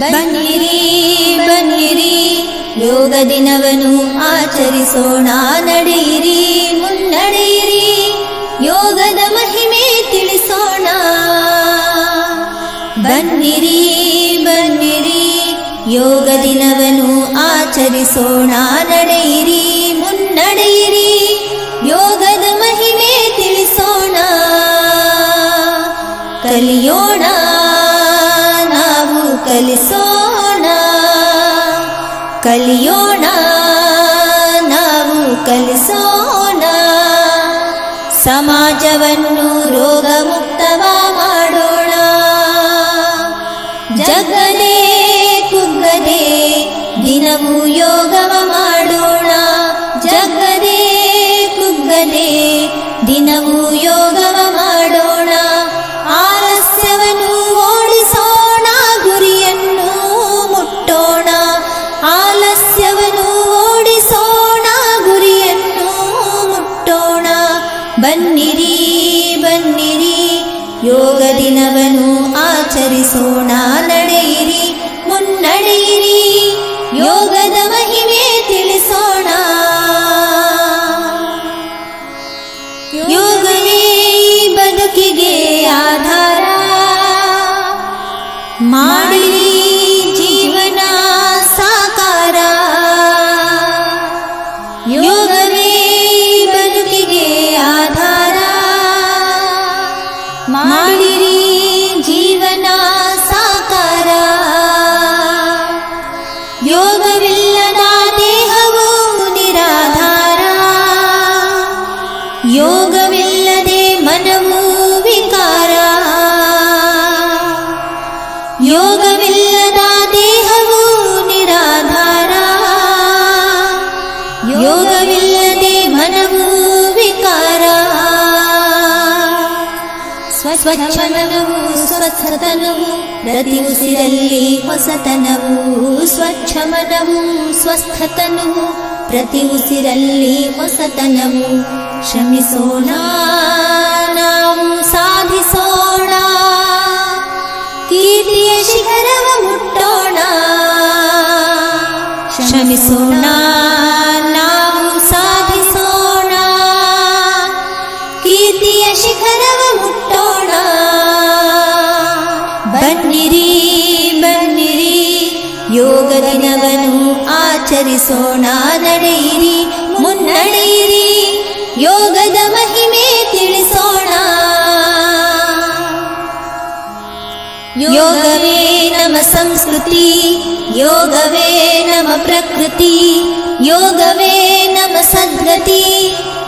ಬನ್ನಿರಿ ಬನ್ನಿರಿ, ಯೋಗ ದಿನವನ್ನು ಆಚರಿಸೋಣ, ನಡೆಯಿರಿ, ಮುನ್ನಡೆಯಿರಿ, ಯೋಗದ ಮಹಿಮೆ ತಿಳಿಸೋಣ. ಬನ್ನಿರಿ ಬನ್ನಿರಿ, ಯೋಗ ದಿನವನ್ನು ಆಚರಿಸೋಣ, ನಡೆಯಿರಿ, ಮುನ್ನಡೆಯಿರಿ, ಯೋಗದ ಮಹಿಮೆ ತಿಳಿಸೋಣ. ಕಲಿಯೋಣ ಕಲಿಸೋಣ ಕಲಿಯೋಣ ನಾವು ಕಲಿಸೋಣ ಸಮಾಜವನ್ನು ರೋಗ ಮುಕ್ತವ ಮಾಡೋಣ ಜಗದೇ ಕುಗ್ಗದೆ ದಿನವೂ ಆಚರಿಸೋಣ ನಡೆಯಿರಿ ಮುನ್ನಡೆಯಿರಿ ಯೋಗದ ಮಹಿಮೆ ತಿಳಿಸೋಣ ಯೋಗವೇ ಈ ಬದುಕಿಗೆ ಆಧಾರ ಮಾಡಿರಿ ಜೀವನ ಸಾಕಾರ ಯೋಗವೇ ಈ ಬದುಕಿಗೆ ಆಧಾರ ಮಾಡಿರಿ ಸ್ವಚ್ಛಮನವು ಸ್ವಸ್ಥತನವು ಪ್ರತಿ ಉಸಿರಲ್ಲಿ ಹೊಸತನವು ಸ್ವಚ್ಛಮನವು ಸ್ವಸ್ಥತನವು ಪ್ರತಿ ಉಸಿರಲ್ಲಿ ಹೊಸತನವು ಶ್ರಮಿಸೋಣ ನಾವು ಸಾಧಿಸೋಣ. ಕೀರ್ತಿಯ ಶಿಖರವ ಮುಟ್ಟೋಣ. ಶ್ರಮಿಸೋಣ ಆಚರಿಸೋಣ ನಡೆಯಿರಿ ಮುನ್ನಡೆಯಿರಿ ಯೋಗದ ಮಹಿಮೆ ತಿಳಿಸೋಣ ಯೋಗವೇ ನಮ ಸಂಸ್ಕೃತಿ ಯೋಗವೇ ನಮ ಪ್ರಕೃತಿ ಯೋಗವೇ ನಮ ಸದ್ಗತಿ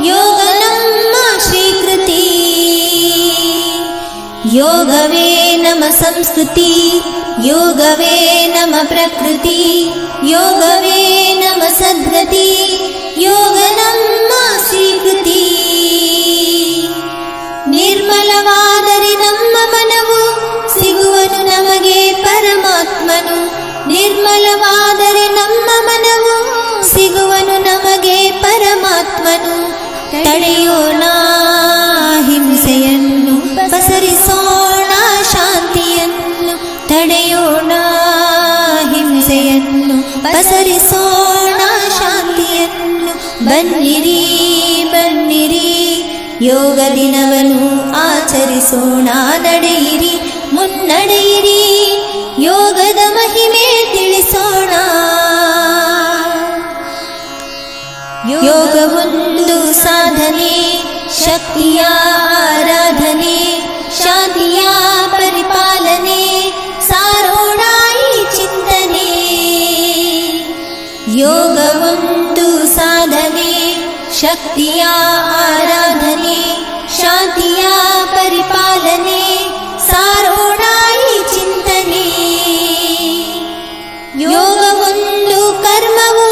ಯೋಗ ನಮ್ಮ ಶ್ರೀಕೃತಿ ಯೋಗವೇ ನಮ ಸಂಸ್ಕೃತಿ ಯೋಗವೇ ನಮ ಪ್ರಕೃತಿ ಯೋಗವೇ ನಮ ಸದ್ಗತಿ ಯೋಗ ನಮ್ಮ ಸ್ವೀಕೃತಿ ನಿರ್ಮಲವಾದರೆ ನಮ್ಮ ಮನವು ಸಿಗುವನು ನಮಗೆ ಪರಮಾತ್ಮನು ನಿರ್ಮಲವಾದರೆ ನಮ್ಮ ಮನವು ಸಿಗುವನು ನಮಗೆ ಪರಮಾತ್ಮನು ತಡೆಯೋಣ ಪಸರಿಸೋಣ ಶಾಂತಿಯನ್ನು. ಬನ್ನಿರಿ ಬನ್ನಿರಿ, ಯೋಗ ದಿನವನ್ನು ಆಚರಿಸೋಣ. ನಡೆಯಿರಿ, ಮುನ್ನಡೆಯಿರಿ, ಯೋಗದ ಮಹಿಮೆ ತಿಳಿಸೋಣ. ಯೋಗ ಒಂದು ಸಾಧನೆ, ಶಕ್ತಿಯ ಆರಾಧನೆ. ಶಕ್ತಿಯ ಆರಾಧನೆ ಶಾಂತಿಯ ಪರಿಪಾಲನೆ ಸಾರೋಣ ಈ ಚಿಂತನೆ ಯೋಗ ಒಂದು ಕರ್ಮವು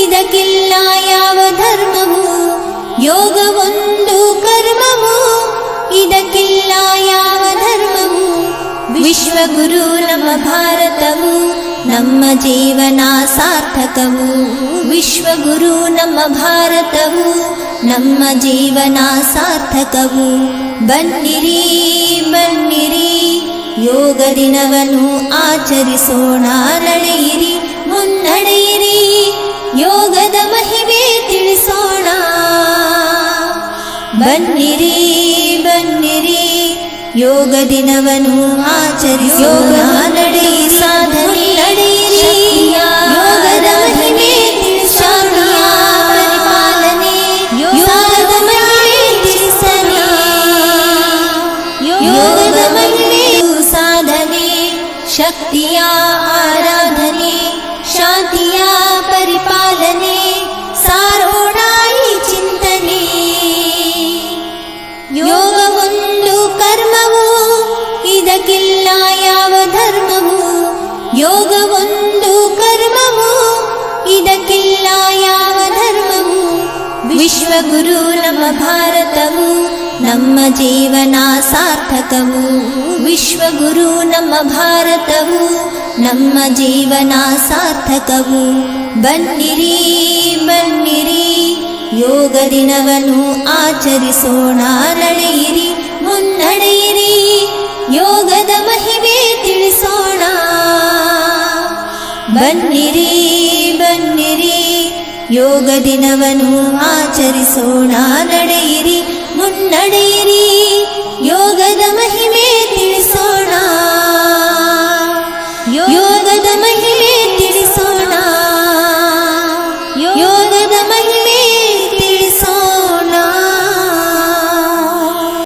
ಇದಕ್ಕಿಲ್ಲ ಯಾವ ಧರ್ಮವು ಯೋಗ ಒಂದು ಕರ್ಮವು ಇದಕ್ಕಿಲ್ಲ ಯಾವ ಧರ್ಮವು ವಿಶ್ವಗುರು ನಮ್ಮ ಭಾರತವು ನಮ್ಮ ಜೀವನ ಸಾರ್ಥಕವು, ವಿಶ್ವಗುರು ನಮ್ಮ ಭಾರತವು. ನಮ್ಮ ಜೀವನ ಸಾರ್ಥಕವು, ಬನ್ನಿರಿ ಬನ್ನಿರಿ. ಯೋಗ ದಿನವನ್ನು ಆಚರಿಸೋಣ, ನಡೆಯಿರಿ, ಮುನ್ನಡೆಯಿರಿ. ಯೋಗದ ಮಹಿಮೆ ತಿಳಿಸೋಣ. ಬನ್ನಿರಿ ಬನ್ನಿರಿ. ಯೋಗ ದಿನವನ್ನು ಆಚರಿಸೋಣ शक्त्या आराधने शान्त्या परिपालने सारोणाय चिन्तने। योग कर्मव याव धर्म योग कर्मवो इद धर्म विश्वगुरु नम भारतव ನಮ್ಮ ಜೀವನ ಸಾರ್ಥಕವು, ವಿಶ್ವಗುರು ನಮ್ಮ ಭಾರತವು. ನಮ್ಮ ಜೀವನ ಸಾರ್ಥಕವು, ಬನ್ನಿರಿ ಬನ್ನಿರಿ. ಯೋಗ ದಿನವನ್ನು ಆಚರಿಸೋಣ ನಡೆಯಿರಿ ಮುನ್ನಡೆಯಿರಿ. ಯೋಗದ ಮಹಿಮೆ ತಿಳಿಸೋಣ. ಬನ್ನಿರಿ ಬನ್ನಿರಿ. ಯೋಗ ದಿನವನ್ನು ಆಚರಿಸೋಣ, ನಡೆಯಿರಿ. நடையறி